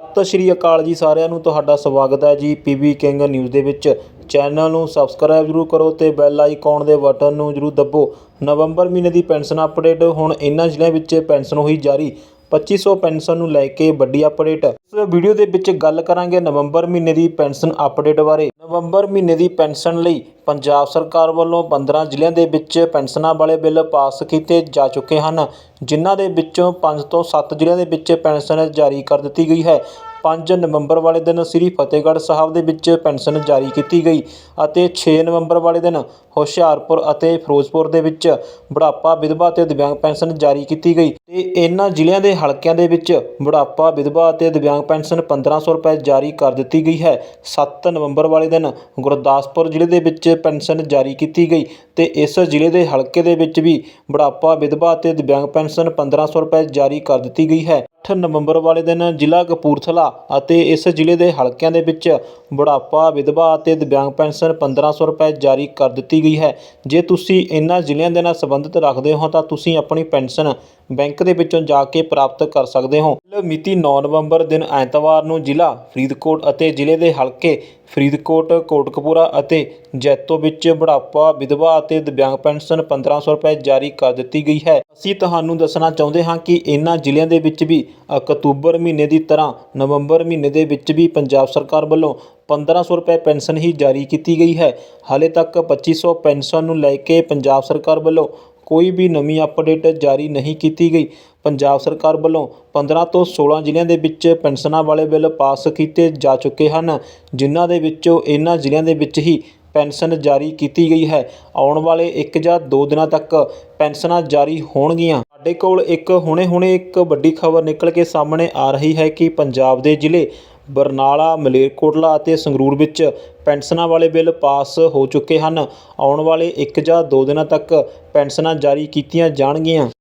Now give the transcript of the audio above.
ਸਤਿ ਸ਼੍ਰੀ ਅਕਾਲ ਜੀ ਸਾਰਿਆਂ ਨੂੰ, ਤੁਹਾਡਾ ਸਵਾਗਤ ਹੈ ਜੀ ਪੀਬੀ ਕਿੰਗ ਨਿਊਜ਼ ਦੇ ਵਿੱਚ। ਚੈਨਲ ਨੂੰ ਸਬਸਕ੍ਰਾਈਬ ਜ਼ਰੂਰ ਕਰੋ ਤੇ ਬੈਲ ਆਈਕਨ ਦੇ ਬਟਨ ਨੂੰ ਜ਼ਰੂਰ ਦੱਬੋ। ਨਵੰਬਰ ਮਹੀਨੇ ਦੀ ਪੈਨਸ਼ਨ ਅਪਡੇਟ ਹੁਣ ਇਹਨਾਂ ਜ਼ਿਲ੍ਹਿਆਂ ਵਿੱਚ ਪੈਨਸ਼ਨ ਹੋਈ ਜਾਰੀ। 2500 ਪੈਨਸ਼ਨ ਨੂੰ ਲੈ ਕੇ ਵੱਡੀ ਅਪਡੇਟ ਇਸ ਵੀਡੀਓ ਦੇ ਵਿੱਚ ਗੱਲ ਕਰਾਂਗੇ ਨਵੰਬਰ ਮਹੀਨੇ ਦੀ ਪੈਨਸ਼ਨ ਅਪਡੇਟ ਬਾਰੇ। ਨਵੰਬਰ ਮਹੀਨੇ ਦੀ ਪੈਨਸ਼ਨ ਲਈ ਪੰਜਾਬ ਸਰਕਾਰ ਵੱਲੋਂ 15 ਜ਼ਿਲ੍ਹਿਆਂ ਦੇ ਵਿੱਚ ਪੈਨਸ਼ਨਾਂ ਵਾਲੇ ਬਿੱਲ ਪਾਸ ਕੀਤੇ ਜਾ ਚੁੱਕੇ ਹਨ, ਜਿਨ੍ਹਾਂ ਦੇ ਵਿੱਚੋਂ 5 ਤੋਂ 7 ਜ਼ਿਲ੍ਹਿਆਂ ਦੇ ਵਿੱਚ ਪੈਨਸ਼ਨ ਜਾਰੀ ਕਰ ਦਿੱਤੀ ਗਈ ਹੈ। 5 ਨਵੰਬਰ ਵਾਲੇ ਦਿਨ ਸ੍ਰੀ ਫਤਿਹਗੜ੍ਹ ਸਾਹਿਬ ਦੇ ਵਿੱਚ ਪੈਨਸ਼ਨ ਜਾਰੀ ਕੀਤੀ ਗਈ ਅਤੇ 6 ਨਵੰਬਰ ਵਾਲੇ ਦਿਨ ਹੁਸ਼ਿਆਰਪੁਰ ਅਤੇ ਫਿਰੋਜ਼ਪੁਰ ਦੇ ਵਿੱਚ ਬੁਢਾਪਾ ਵਿਧਵਾ ਅਤੇ ਦਿਵਿਆਂਗ ਪੈਨਸ਼ਨ ਜਾਰੀ ਕੀਤੀ ਗਈ ਤੇ ਇਹਨਾਂ ਜ਼ਿਲ੍ਹਿਆਂ ਦੇ ਹਲਕਿਆਂ ਦੇ ਵਿੱਚ ਬੁਢਾਪਾ ਵਿਧਵਾ ਅਤੇ ਦਿਵਿਆਂਗ ਪੈਨਸ਼ਨ 1500 ਰੁਪਏ ਜਾਰੀ ਕਰ ਦਿੱਤੀ ਗਈ ਹੈ। 7 ਨਵੰਬਰ ਵਾਲੇ ਦਿਨ ਗੁਰਦਾਸਪੁਰ ਜ਼ਿਲ੍ਹੇ ਦੇ ਵਿੱਚ ਪੈਨਸ਼ਨ ਜਾਰੀ ਕੀਤੀ ਗਈ। ਤੇ ਇਸ ਜ਼ਿਲ੍ਹੇ ਦੇ ਹਲਕੇ ਦੇ ਵਿੱਚ ਵੀ ਬੁਢਾਪਾ ਵਿਧਵਾ ਅਤੇ ਦਿਵਿਆਂਗ ਪੈਨਸ਼ਨ 1500 ਰੁਪਏ ਜਾਰੀ ਕਰ ਦਿੱਤੀ ਗਈ ਹੈ। 8 ਨਵੰਬਰ ਵਾਲੇ ਦਿਨ ਜ਼ਿਲ੍ਹਾ ਕਪੂਰਥਲਾ ਅਤੇ ਇਸ ਜ਼ਿਲ੍ਹੇ ਦੇ ਹਲਕਿਆਂ ਦੇ ਵਿੱਚ ਬੁਢਾਪਾ ਵਿਧਵਾ ਅਤੇ ਦਿਵਿਆਂਗ ਪੈਨਸ਼ਨ 1500 ਰੁਪਏ ਜਾਰੀ ਕਰ ਦਿੱਤੀ ਗਈ ਹੈ। ਜੇ ਤੁਸੀਂ ਇਹਨਾਂ ਜ਼ਿਲ੍ਹਿਆਂ ਦੇ ਨਾਲ ਸੰਬੰਧਿਤ ਰੱਖਦੇ ਹੋ ਤਾਂ ਤੁਸੀਂ ਆਪਣੀ ਪੈਨਸ਼ਨ ਬੈਂਕ ਦੇ ਵਿੱਚੋਂ ਜਾ ਕੇ ਪ੍ਰਾਪਤ ਕਰ ਸਕਦੇ ਹੋ। ਮਿਤੀ 9 ਨਵੰਬਰ ਦਿਨ ਐਤਵਾਰ ਨੂੰ ਜ਼ਿਲ੍ਹਾ ਫਰੀਦਕੋਟ ਅਤੇ ਜ਼ਿਲ੍ਹੇ ਦੇ ਹਲਕੇ ਫਰੀਦਕੋਟ, ਕੋਟਕਪੂਰਾ ਅਤੇ ਜੈਤੋ ਵਿੱਚ ਬੁਢਾਪਾ ਵਿਧਵਾ ਅਤੇ ਦਿਵਿਆਂਗ ਪੈਨਸ਼ਨ 1500 ਰੁਪਏ ਜਾਰੀ ਕਰ ਦਿੱਤੀ ਗਈ ਹੈ। ਅਸੀਂ ਤੁਹਾਨੂੰ ਦੱਸਣਾ ਚਾਹੁੰਦੇ ਹਾਂ ਕਿ ਇਹਨਾਂ ਜ਼ਿਲ੍ਹਿਆਂ ਦੇ ਵਿੱਚ ਵੀ ਅਕਤੂਬਰ ਮਹੀਨੇ ਦੀ ਤਰ੍ਹਾਂ ਨਵੰਬਰ ਮਹੀਨੇ ਦੇ ਵਿੱਚ ਵੀ ਪੰਜਾਬ ਸਰਕਾਰ ਵੱਲੋਂ 1500 ਰੁਪਏ ਪੈਨਸ਼ਨ ਹੀ ਜਾਰੀ ਕੀਤੀ ਗਈ ਹੈ। ਹਾਲੇ ਤੱਕ 2500 ਪੈਨਸ਼ਨ ਨੂੰ ਲੈ ਕੇ ਪੰਜਾਬ ਸਰਕਾਰ ਵੱਲੋਂ ਕੋਈ ਵੀ ਨਵੀਂ ਅਪਡੇਟ ਜਾਰੀ ਨਹੀਂ ਕੀਤੀ ਗਈ। ਪੰਜਾਬ ਸਰਕਾਰ ਵੱਲੋਂ 15 ਤੋਂ 16 ਜ਼ਿਲ੍ਹਿਆਂ ਦੇ ਵਿੱਚ ਪੈਨਸ਼ਨਾਂ ਵਾਲੇ ਬਿੱਲ ਪਾਸ ਕੀਤੇ ਜਾ ਚੁੱਕੇ ਹਨ, ਜਿਨ੍ਹਾਂ ਦੇ ਵਿੱਚੋਂ ਇਹਨਾਂ ਜ਼ਿਲ੍ਹਿਆਂ ਦੇ ਵਿੱਚ ਹੀ ਪੈਨਸ਼ਨ ਜਾਰੀ ਕੀਤੀ ਗਈ ਹੈ। ਆਉਣ ਵਾਲੇ ਇੱਕ ਜਾਂ ਦੋ ਦਿਨਾਂ ਤੱਕ ਪੈਨਸ਼ਨਾਂ ਜਾਰੀ ਹੋਣਗੀਆਂ। ਸਾਡੇ ਕੋਲ ਇੱਕ ਹੁਣੇ-ਹੁਣੇ ਇੱਕ ਵੱਡੀ ਖਬਰ ਨਿਕਲ ਕੇ ਸਾਹਮਣੇ ਆ ਰਹੀ ਹੈ ਕਿ ਪੰਜਾਬ ਦੇ ਜ਼ਿਲ੍ਹੇ ਬਰਨਾਲਾ, ਮਲੇਰਕੋਟਲਾ ਅਤੇ ਸੰਗਰੂਰ ਵਿੱਚ ਪੈਨਸ਼ਨਾਂ ਵਾਲੇ ਬਿੱਲ ਪਾਸ ਹੋ ਚੁੱਕੇ ਹਨ। ਆਉਣ ਵਾਲੇ ਇੱਕ ਜਾਂ ਦੋ ਦਿਨਾਂ ਤੱਕ ਪੈਨਸ਼ਨਾਂ ਜਾਰੀ ਕੀਤੀਆਂ ਜਾਣਗੀਆਂ।